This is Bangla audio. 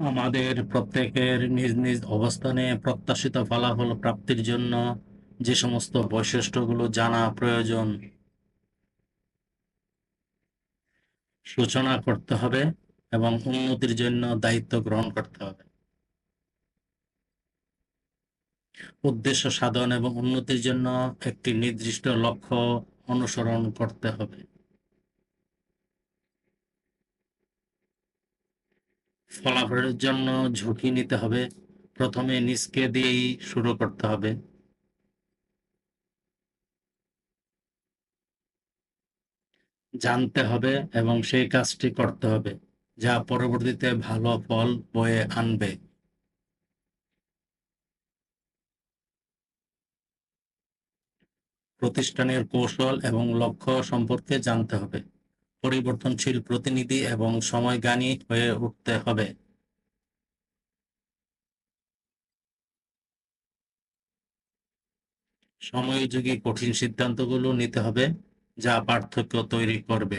আমাদের প্রত্যেকের নিজ নিজ অবস্থানে প্রত্যাশিত ফলাফল প্রাপ্তির জন্য যে সমস্ত বৈশিষ্ট্যগুলো জানা প্রয়োজন, সূচনা করতে হবে এবং উন্নতির জন্য দায়িত্ব গ্রহণ করতে হবে। উদ্দেশ্য সাধন এবং উন্নতির জন্য একটি নির্দিষ্ট লক্ষ্য অনুসরণ করতে হবে। ফলাফলের জন্য ঝুঁকি নিতে হবে। প্রথমে নিজকে দিয়েই শুরু করতে হবে। জানতে হবে এবং সেই কাজটি করতে হবে, যা পরবর্তীতে ভালো ফল বয়ে আনবে। প্রতিষ্ঠানের কৌশল এবং লক্ষ্য সম্পর্কে জানতে হবে। পরিবর্তনশীল প্রতিনিধি এবং সময়জ্ঞানী হয়ে উঠতে হবে। সময়যোগী কঠিন সিদ্ধান্তগুলো নিতে হবে যা পার্থক্য তৈরি করবে।